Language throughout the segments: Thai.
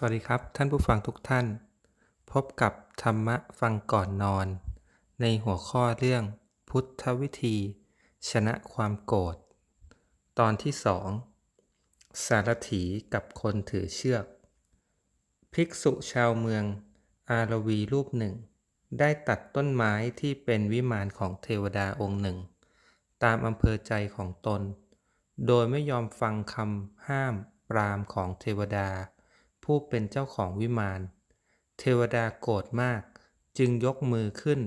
สวัสดีครับท่านผู้ฟังทุกท่าน พบกับธรรมะฟังก่อนนอน ในหัวข้อเรื่องพุทธวิธี ชนะความโกรธตอนที่สองสารถีกับคนถือเชือก ภิกษุชาวเมือง อารวีรูปหนึ่ง ได้ตัดต้นไม้ที่เป็นวิมานของเทวดาองค์หนึ่ง ตามอำเภอใจของตน โดยไม่ยอมฟังคำห้ามปรามของเทวดา ผู้เป็นเจ้าของวิมาน เทวดาโกรธมาก จึงยกมือขึ้น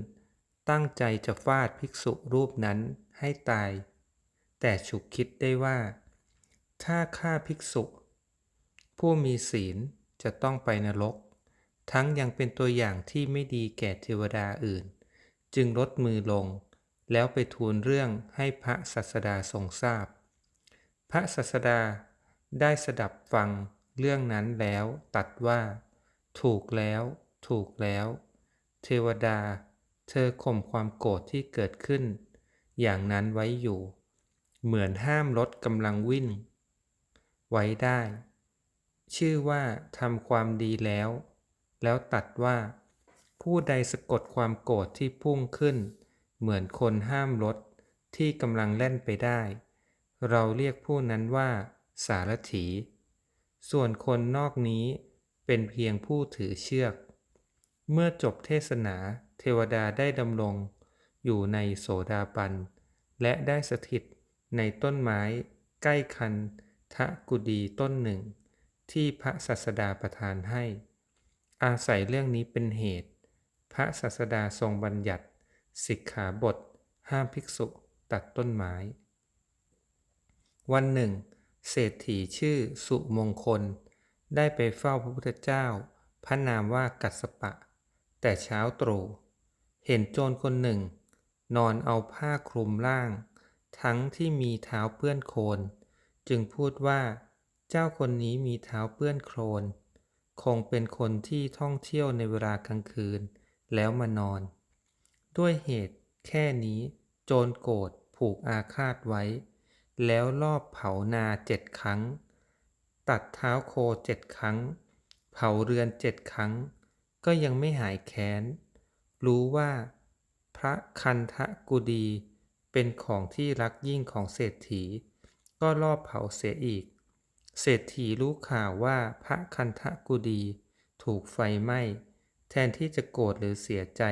ตั้งใจจะฟาดภิกษุรูปนั้นให้ตาย แต่ฉุกคิดได้ว่า ถ้าฆ่าภิกษุ ผู้มีศีลจะต้องไปนรก ทั้งยังเป็นตัวอย่างที่ไม่ดีแก่เทวดาอื่น จึงลดมือลง แล้วไปทูลเรื่องให้พระสัสดาทรงทราบ พระสัสดาได้สดับฟัง เรื่องนั้นแล้วตัดว่า ถูกแล้ว ถูกแล้ว เทวดา เธอข่มความโกรธที่เกิดขึ้น อย่างนั้นไว้อยู่ เหมือนห้ามรถกำลังวิ่ง ไว้ได้ ชื่อว่าทำความดีแล้ว แล้วตัดว่า ผู้ใดสะกดความโกรธที่พุ่งขึ้น เหมือนคนห้ามรถที่กำลังเล่นไปได้ เราเรียกผู้นั้นว่า สารถี ส่วนคนนอกนี้เป็นเพียงผู้ถือเชือก เมื่อจบเทศนาเทวดาได้ดำรงอยู่ในโสดาบัน และได้สถิตในต้นไม้ใกล้คันทะกุดีต้นหนึ่ง ที่พระสัสดาประทานให้ อาศัยเรื่องนี้เป็นเหตุ พระสัสดาทรงบัญญัติ สิกขาบทห้ามภิกษุตัดต้นไม้ วันหนึ่ง เศรษฐีชื่อสุมงคล ได้ไปเฝ้าพระพุทธเจ้า พระนามว่ากัสสปะ แต่เช้าตรู่เห็นโจรคนหนึ่ง นอนเอาผ้าคลุมร่าง ทั้งที่มีเท้าเปื้อนโคลนจึงพูดว่าเจ้าคนนี้มีเท้าเปื้อนโคลนคงเป็นคนที่ท่องเที่ยวในเวลากลางคืน แล้วมานอน ด้วยเหตุแค่นี้ โจรโกรธผูกอาฆาตไว้ แล้วลอบเผานาเจ็ดครั้ง ตัดเท้าโคเจ็ดครั้ง เผาเรือนเจ็ดครั้ง ก็ยังไม่หายแค้น รู้ว่า พระคันทะกุดีเป็นของที่รักยิ่งของเศรษฐี ก็ลอบเผาเสียอีก เศรษฐีรู้ข่าวว่าพระคันทะกุดี ถูกไฟไหม้ แทนที่จะโกรธหรือเสียใจ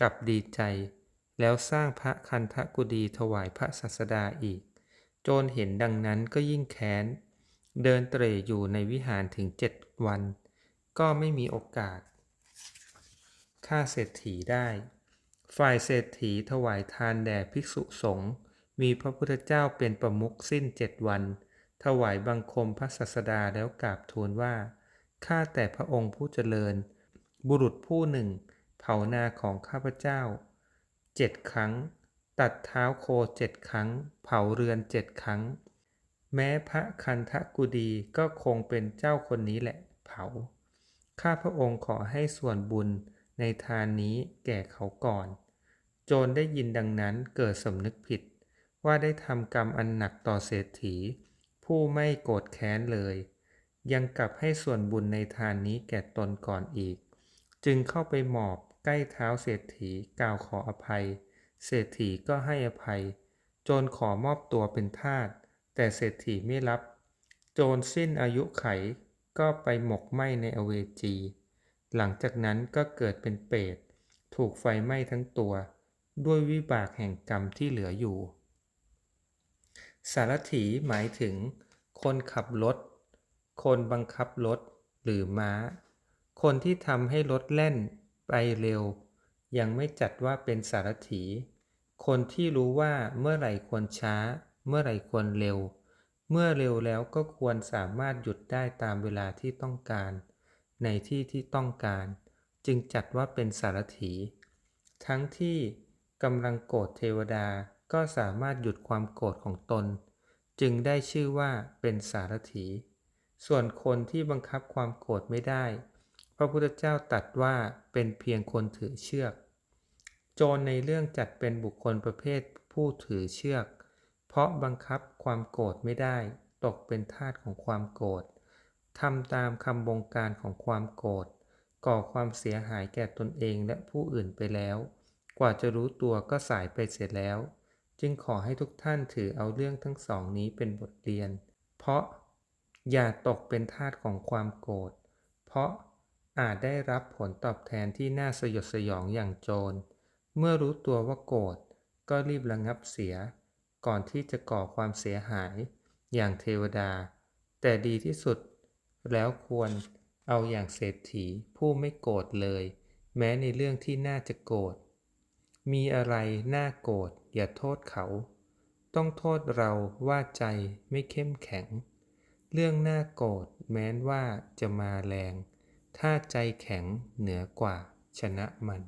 กลับดีใจ แล้วสร้างพระคันทะกุดีถวายพระสัสดาอีก โจรเห็นดังนั้นก็ยิ่งแค้น เดินเตร่อยู่ในวิหารถึงเจ็ดวัน ก็ไม่มีโอกาสฆ่าเศรษฐีได้ ฝ่ายเศรษฐีถวายทานแด่ภิกษุสงฆ์มีพระพุทธเจ้าเป็นประมุขสิ้นเจ็ดวัน ถวายบังคมพระสัสดาแล้วกราบทูลว่า ข้าแต่พระองค์ผู้เจริญ บุรุษผู้หนึ่ง เผานาของข้าพเจ้าเจ็ดครั้ง ตัดเท้าโคเจ็ดครั้ง เผาเรือนเจ็ดครั้ง แม้พระคันทกุดีก็คงเป็นเจ้าคนนี้แหละ เผา ข้าพระองค์ขอให้ส่วนบุญในทานนี้แก่เขาก่อน โจรได้ยินดังนั้นเกิดสำนึกผิด ว่าได้ทำกรรมอันหนักต่อเศรษฐี ผู้ไม่โกรธแค้นเลย ยังกลับให้ส่วนบุญในทานนี้แก่ตนก่อนอีก จึงเข้าไปหมอบใกล้เท้าเศรษฐีกล่าวขออภัย เศรษฐีก็ให้อภัย โจรขอมอบตัวเป็นทาสแต่เศรษฐีไม่รับ โจรสิ้นอายุไขก็ไปหมกไหม้ในอเวจี หลังจากนั้นก็เกิดเป็นเปรตถูกไฟไหม้ทั้งตัว ด้วยวิบากแห่งกรรมที่เหลืออยู่ สารถีหมายถึง คนขับรถ คนบังคับรถหรือม้า คนที่ทำให้รถแล่นไปเร็ว ยังไม่จัดว่าเป็นสารถี คนที่รู้ว่าเมื่อไหร่ควรช้า เมื่อไหร่ควรเร็ว เมื่อเร็วแล้วก็ควรสามารถหยุดได้ตามเวลาที่ต้องการ ในที่ที่ต้องการ จึงจัดว่าเป็นสารถี ทั้งที่กำลังโกรธเทวดาก็สามารถหยุดความโกรธของตน จึงได้ชื่อว่าเป็นสารถี ส่วนคนที่บังคับความโกรธไม่ได้ ระพุทธเจ้าตรัสว่าเป็นเพียงคนถือเชือก โจรในเรื่องจัดเป็นบุคคลประเภทผู้ถือเชือก เพราะบังคับความโกรธไม่ได้ ตกเป็นทาสของความโกรธทำตามคำบงการของความโกรธก่อความเสียหายแก่ตนเองและผู้อื่นไปแล้ว กว่าจะรู้ตัวก็สายไปเสียแล้ว จึงขอให้ทุกท่านถือเอาเรื่องทั้งสองนี้เป็นบทเรียน เพราะอย่าตกเป็นทาสของความโกรธเพราะ อาจได้รับผลตอบแทนที่น่าสยดสยองอย่างโจร เมื่อรู้ตัวว่าโกรธก็รีบระงับเสีย ก่อนที่จะก่อความเสียหาย อย่างเทวดา แต่ดีที่สุด แล้วควรเอาอย่างเศรษฐีผู้ไม่โกรธเลย แม้ในเรื่องที่น่าจะโกรธ มีอะไรน่าโกรธอย่าโทษเขา ต้องโทษเราว่าใจไม่เข้มแข็ง เรื่องน่าโกรธแม้นว่าจะมาแรง ถ้าใจแข็งเหนือกว่าชนะมัน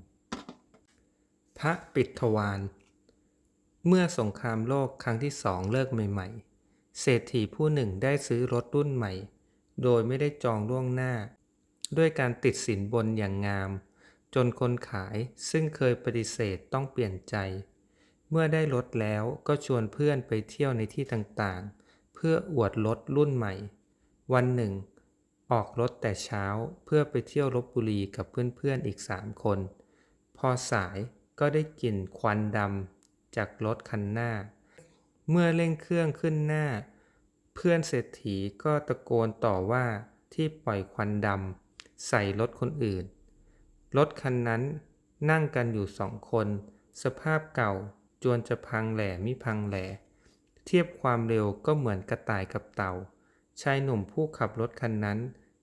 พระปิฎวานเมื่อสงครามโลกครั้งที่สองเลิกใหม่ ๆ เศรษฐีผู้หนึ่งได้ซื้อรถรุ่นใหม่ โดยไม่ได้จองล่วงหน้า ด้วยการติดสินบนอย่างงาม จนคนขายซึ่งเคยปฏิเสธต้องเปลี่ยนใจ เมื่อได้รถแล้วก็ชวนเพื่อนไปเที่ยวในที่ต่างๆ เพื่ออวดรถรุ่นใหม่ วันหนึ่ง ออกรถแต่เช้าเพื่อไปเที่ยวลบบุรีกับเพื่อนๆอีกสามคน พอสายก็ได้กลิ่นควันดำจากรถคันหน้า เมื่อเร่งเครื่องขึ้นหน้า เพื่อนเศรษฐีก็ตะโกนต่อว่าที่ปล่อยควันดำใส่รถคนอื่น รถคันนั้นนั่งกันอยู่สองคน สภาพเก่าจวนจะพังแหล่มิพังแหล่เทียบความเร็วก็เหมือนกระต่ายกับเต่า ชายหนุ่มผู้ขับรถคันนั้น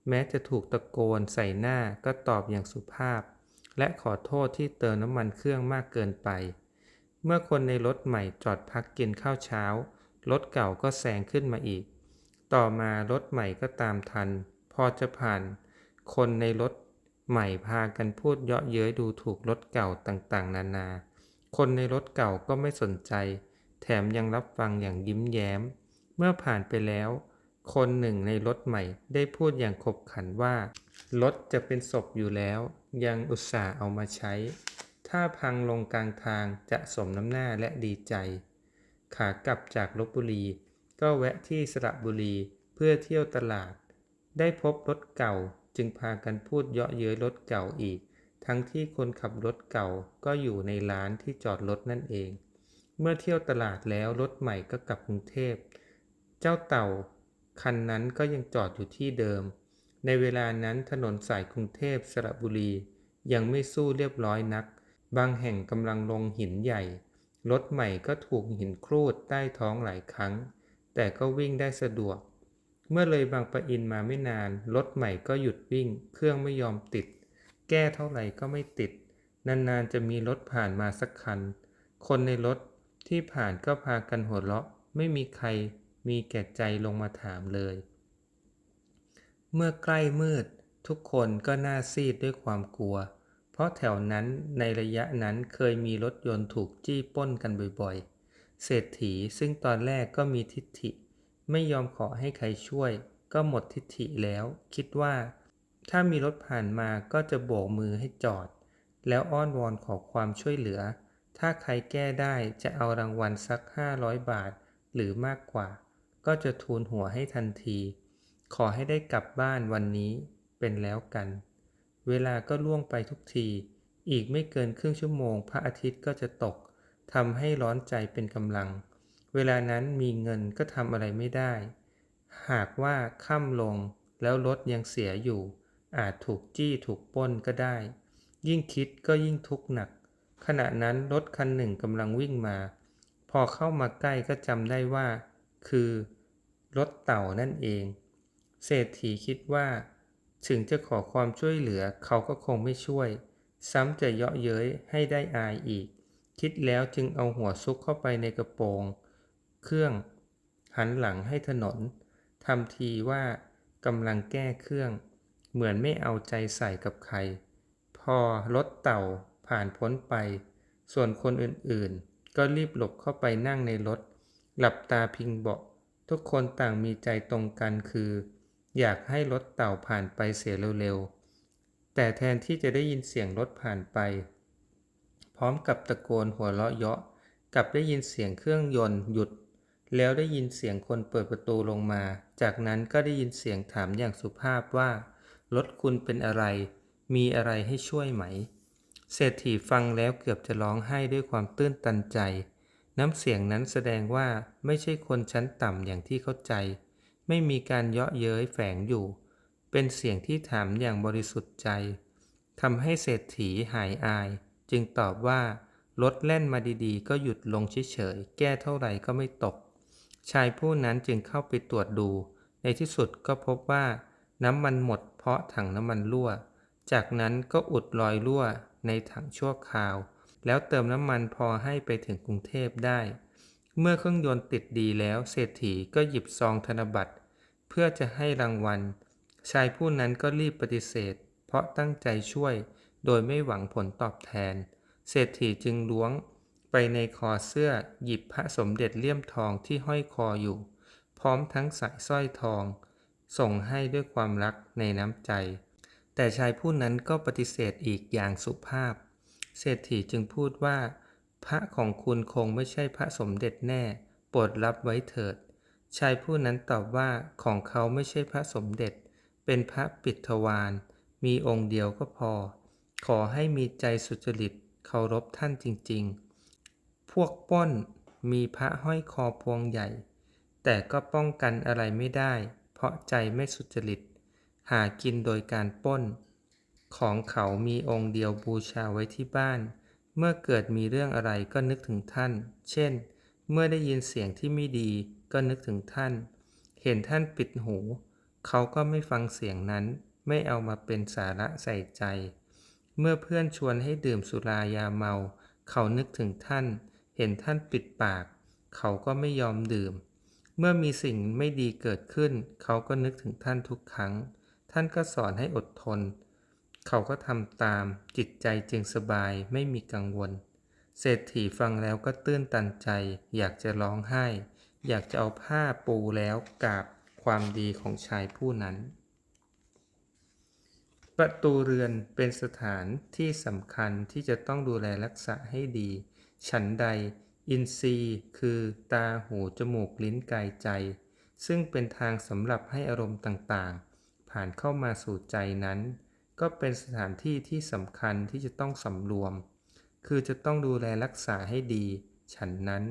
แม้จะถูกตะโกนใส่หน้าก็ตอบอย่างสุภาพ และขอโทษที่เติมน้ำมันเครื่องมากเกินไป เมื่อคนในรถใหม่จอดพักกินข้าวเช้า รถเก่าก็แซงขึ้นมาอีก ต่อมารถใหม่ก็ตามทัน พอจะผ่าน คนในรถใหม่พากันพูดเยาะเย้ยดูถูกรถเก่าต่างๆ นานา คนในรถเก่าก็ไม่สนใจ แถมยังรับฟังอย่างยิ้มแย้ม เมื่อผ่านไปแล้ว คนหนึ่งในรถใหม่ ได้พูดอย่างขบขันว่ารถจะเป็นศพอยู่แล้ว ยังอุตส่าห์เอามาใช้ ถ้าพังลงกลางทางจะสมน้ำหน้าและดีใจ ขากลับจากลบบุรี ก็แวะที่สระบุรีเพื่อเที่ยวตลาด ได้พบรถเก่าจึงพากันพูดเยาะเย้ยรถเก่าอีก ทั้งที่คนขับรถเก่าก็อยู่ในร้านที่จอดรถนั่นเอง เมื่อเที่ยวตลาดแล้วรถใหม่ก็กลับกรุงเทพ เจ้าเต่า คันนั้นก็ยังจอดอยู่ที่เดิม ในเวลานั้นถนนสายกรุงเทพสระบุรี ยังไม่สู้เรียบร้อยนัก บางแห่งกำลังลงหินใหญ่ รถใหม่ก็ถูกหินครูดใต้ท้องหลายครั้ง แต่ก็วิ่งได้สะดวก เมื่อเลยบางปะอินมาไม่นาน รถใหม่ก็หยุดวิ่ง เครื่องไม่ยอมติด แก้เท่าไหร่ก็ไม่ติด นานๆจะมีรถผ่านมาสักคัน คนในรถที่ผ่านก็พากันหัวเราะ ไม่มีใคร มีแก่ใจลงมาถามเลย เมื่อใกล้มืด ทุกคนก็หน้าซีดด้วยความกลัว เพราะแถวนั้นในระยะนั้นเคยมีรถยนต์ถูกจี้ป้นกันบ่อยๆ เศรษฐีซึ่งตอนแรกก็มีทิฏฐิ ไม่ยอมขอให้ใครช่วย ก็หมดทิฏฐิแล้ว คิดว่า ถ้ามีรถผ่านมาก็จะโบกมือให้จอด แล้วอ้อนวอนขอความช่วยเหลือถ้าใครแก้ได้จะเอารางวัลสัก 500 บาทหรือมากกว่า ก็จะทูลหัวให้ทันที ขอให้ได้กลับบ้านวันนี้เป็นแล้วกัน เวลาก็ล่วงไปทุกที อีกไม่เกินครึ่งชั่วโมง พระอาทิตย์ก็จะตกทำให้ร้อนใจเป็นกำลัง เวลานั้นมีเงินก็ทำอะไรไม่ได้ หากว่าค่ำลงแล้วรถยังเสียอยู่ อาจถูกจี้ถูกป้นก็ได้ ยิ่งคิดก็ยิ่งทุกข์หนัก ขณะนั้นรถคันหนึ่งกำลังวิ่งมา พอเข้ามาใกล้ก็จำได้ว่า คือรถเต่านั่นเอง เศรษฐีคิดว่า ถึงจะขอความช่วยเหลือเขาก็คงไม่ช่วย ซ้ำจะเยาะเย้ยให้ได้อายอีก คิดแล้วจึงเอาหัวซุกเข้าไปในกระโปรง เครื่อง หันหลังให้ถนนทำทีว่ากำลังแก้เครื่อง เหมือนไม่เอาใจใส่กับใคร พอรถเต่าผ่านพ้นไป ส่วนคนอื่นๆ ก็รีบหลบเข้าไปนั่งในรถ หลับตาพิงเบาะทุกคนต่างมีใจตรงกันคือ อยากให้รถเต่าผ่านไปเสียเร็วๆ แต่แทนที่จะได้ยินเสียงรถผ่านไป พร้อมกับตะโกนหัวเราะเยาะกลับได้ยินเสียงเครื่องยนต์หยุด แล้วได้ยินเสียงคนเปิดประตูลงมา จากนั้นก็ได้ยินเสียงถามอย่างสุภาพว่า รถคุณเป็นอะไร มีอะไรให้ช่วยไหม เศรษฐีฟังแล้วเกือบจะร้องไห้ด้วยความตื้นตันใจ น้ำเสียงนั้นแสดงว่าไม่ใช่คนชั้นต่ำอย่างที่เข้าใจ ไม่มีการเยาะเย้ยแฝงอยู่ เป็นเสียงที่ถามอย่างบริสุทธิ์ใจทำให้เศรษฐีหายอาย จึงตอบว่ารถแล่นมาดีๆ ก็หยุดลงเฉยๆแก้เท่าไหร่ก็ไม่ตก ชายผู้นั้นจึงเข้าไปตรวจดู ในที่สุดก็พบว่า น้ำมันหมดเพราะถังน้ำมันรั่ว จากนั้นก็อุดรอยรั่วในถังชั่วคราว แล้วเติมน้ำมันพอให้ไปถึงกรุงเทพได้ เมื่อเครื่องยนต์ติดดีแล้วเศรษฐีก็หยิบซองธนบัตร เพื่อจะให้รางวัล ชายผู้นั้นก็รีบปฏิเสธ เพราะตั้งใจช่วย โดยไม่หวังผลตอบแทน เศรษฐีจึงล้วง ไปในคอเสื้อหยิบพระสมเด็จเลี่ยมทองที่ห้อยคออยู่ พร้อมทั้งสายสร้อยทอง ส่งให้ด้วยความรักในน้ำใจ แต่ชายผู้นั้นก็ปฏิเสธอีกอย่างสุภาพ เศรษฐีจึงพูดว่า พระของคุณคงไม่ใช่พระสมเด็จแน่ โปรดรับไว้เถิด ชายผู้นั้นตอบว่าของเขาไม่ใช่พระสมเด็จ เป็นพระปิดทวารมีองค์เดียวก็พอ ขอให้มีใจสุจริตเคารพท่านจริง ๆ พวกป้นมีพระห้อยคอพวงใหญ่ แต่ก็ป้องกันอะไรไม่ได้ เพราะใจไม่สุจริต หากินโดยการป้น ของเขามีองค์เดียวบูชาไว้ที่บ้าน เมื่อเกิดมีเรื่องอะไรก็นึกถึงท่าน เช่น เมื่อได้ยินเสียงที่ไม่ดีก็นึกถึงท่าน เห็นท่านปิดหู เขาก็ไม่ฟังเสียงนั้น ไม่เอามาเป็นสาระใส่ใจ เมื่อเพื่อนชวนให้ดื่มสุรายาเมา เขานึกถึงท่าน เห็นท่านปิดปาก เขาก็ไม่ยอมดื่ม เมื่อมีสิ่งไม่ดีเกิดขึ้น เขาก็นึกถึงท่านทุกครั้ง ท่านก็สอนให้อดทน เขาก็ทำตามจิตใจจึงสบายไม่มีกังวล เศรษฐีฟังแล้วก็ตื้นตันใจ อยากจะร้องไห้ อยากจะเอาผ้าปูแล้วกราบความดีของชายผู้นั้น ประตูเรือนเป็นสถานที่สำคัญที่จะต้องดูแลรักษาให้ดี ฉันใด อินทรีย์ คือตาหูจมูกลิ้นกายใจ ซึ่งเป็นทางสำหรับให้อารมณ์ต่างๆ ผ่านเข้ามาสู่ใจนั้น ก็เป็นสถานที่ที่สำคัญที่จะต้องสำรวม คือจะต้องดูแลรักษาให้ดี ฉันนั้น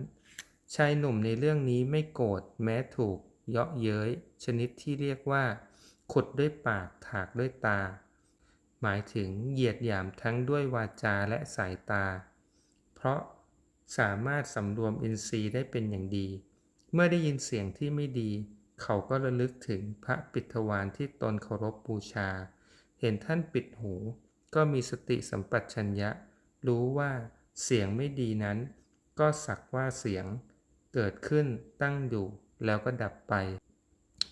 ชายหนุ่มในเรื่องนี้ไม่โกรธแม้ถูก เยาะเย้ย ชนิดที่เรียกว่า ขุดด้วยปากถากด้วยตา หมายถึงเหยียดหยามทั้งด้วยวาจาและสายตา เพราะสามารถสำรวมอินทรีย์ได้เป็นอย่างดี เมื่อได้ยินเสียงที่ไม่ดี เขาก็ระลึกถึงพระปิทวารที่ตนเคารพบูชา เห็นท่านปิดหู ก็มีสติสัมปชัญญะ รู้ว่าเสียงไม่ดีนั้น ก็สักว่าเสียง เกิดขึ้นตั้งอยู่แล้วก็ดับไป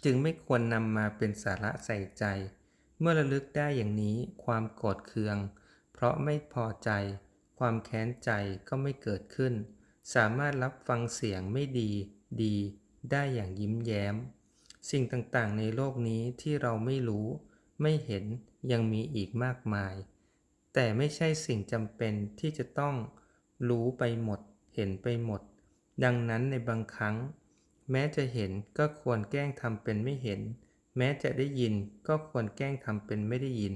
จึงไม่ควรนำมาเป็นสาระใส่ใจ เมื่อระลึกได้อย่างนี้ความโกรธเคือง เพราะไม่พอใจ ความแค้นใจก็ไม่เกิดขึ้น สามารถรับฟังเสียงไม่ดี ดีได้อย่างยิ้มแย้ม สิ่งต่างๆ ในโลกนี้ที่เราไม่รู้ ไม่เห็น ยังมีอีกมากมาย แต่ไม่ใช่สิ่งจำเป็นที่จะต้องรู้ไปหมด เห็นไปหมด ดังนั้นในบางครั้ง แม้จะเห็นก็ควรแกล้งทำเป็นไม่เห็น แม้จะได้ยินก็ควรแกล้งทำเป็นไม่ได้ยิน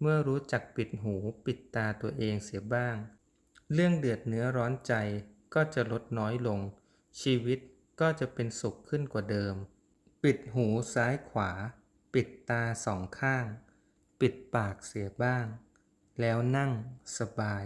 เมื่อรู้จักปิดหูปิดตาตัวเองเสียบ้าง เรื่องเดือดเนื้อร้อนใจก็จะลดน้อยลง ชีวิตก็จะเป็นสุขขึ้นกว่าเดิม ปิดหูซ้ายขวา ปิดตาสองข้าง ปิดปากเสียบ้าง แล้วนั่งสบาย